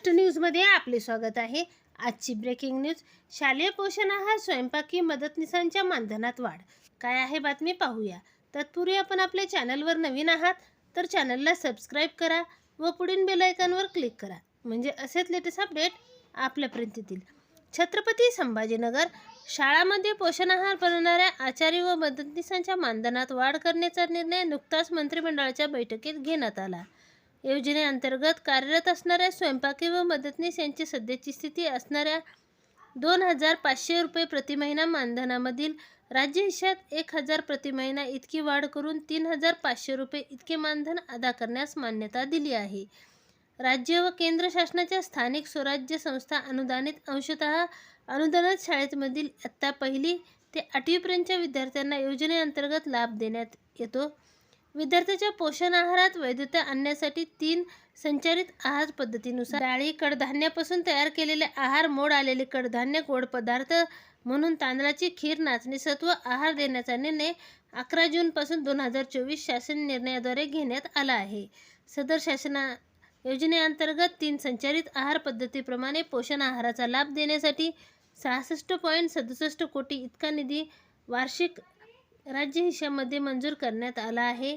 Next न्यूजमध्ये आपले स्वागत आहे. आजची ब्रेकिंग न्यूज शालेय पोषण आहार स्वयंपाकी मदतनीसांच्या मानधनात वाढ. काय आहे बातमी पाहूया. तत्पूर्वी आपण आपल्या चॅनलवर नवीन आहात तर चॅनलला सबस्क्राईब करा व पुढील बेलायकॉनवर क्लिक करा. म्हणजे असेच लेटेस्ट अपडेट आपल्यापर्यंत येतील. छत्रपती संभाजीनगर शाळामध्ये पोषण आहार बनवणाऱ्या आचार्य व मदतनीसांच्या मानधनात वाढ करण्याचा निर्णय नुकताच मंत्रिमंडळाच्या बैठकीत घेण्यात आला. योजनेअंतर्गत कार्यरत असणाऱ्या स्वयंपाकी व मदतनीस यांची सध्याची स्थिती असणाऱ्या दोन हजार पाचशे रुपये प्रति महिना मानधनामधील राज्य हिशात एक हजार प्रति महिना इतकी वाढ करून तीन हजार पाचशे रुपये इतके मानधन अदा करण्यास मान्यता दिली आहे. राज्य व केंद्र शासनाच्या स्थानिक स्वराज्य संस्था अनुदानित अंशतः अनुदानित शाळेमधील आत्ता पहिली ते आठवीपर्यंतच्या विद्यार्थ्यांना योजनेअंतर्गत लाभ देण्यात येतो. विद्यार्थ्याच्या पोषण आहारात वैधता आणण्यासाठी तीन संचारित आहार पद्धतीनुसार डाळी कडधान्यापासून तयार केलेले आहार मोड आलेले कडधान्य गोड पदार्थ म्हणून तांदळाची खीर नाचणी सत्व आहार देण्याचा निर्णय अकरा जूनपासून दोन हजार चोवीस शासन निर्णयाद्वारे घेण्यात आला आहे. सदर शासना योजनेअंतर्गत तीन संचारित आहार पद्धतीप्रमाणे पोषण आहाराचा लाभ देण्यासाठी सहासष्ट पॉईंट सदुसष्ट कोटी इतका निधी वार्षिक राज्य हिशामध्ये मंजूर करण्यात आला आहे.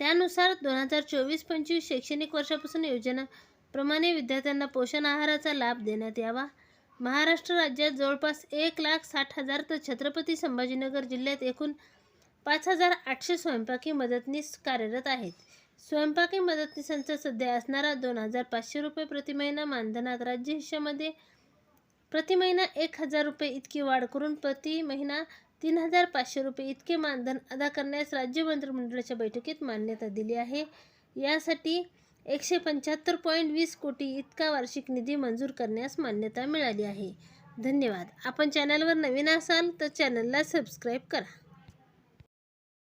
त्यानुसार दोन हजार चोवीस पंचवीस शैक्षणिक वर्षापासून योजनाप्रमाणे विद्यार्थ्यांना पोषण आहाराचा लाभ देण्यात यावा. महाराष्ट्र राज्यात जवळपास एक लाख साठ हजार तर छत्रपती संभाजीनगर जिल्ह्यात एकूण पाच हजार आठशे स्वयंपाकी मदतनीस कार्यरत आहेत. स्वयंपाकी मदतनीसांचा सध्या असणारा दोन हजार पाचशे रुपये प्रति महिना मानधनात राज्य हिश्श्यामध्ये प्रति महिना एक हजार रुपये इतकी वाढ करून प्रति महिना तीन हजार पाचशे रुपये इतके मानधन अदा करण्यास राज्य मंत्रिमंडळाच्या बैठकीत मान्यता दिली आहे. यासाठी एकशे पंच्याहत्तर पॉईंट वीस कोटी इतका वार्षिक निधी मंजूर करण्यास मान्यता मिळाली आहे. धन्यवाद. आपण चॅनलवर नवीन असाल तर चॅनलला सबस्क्राईब करा.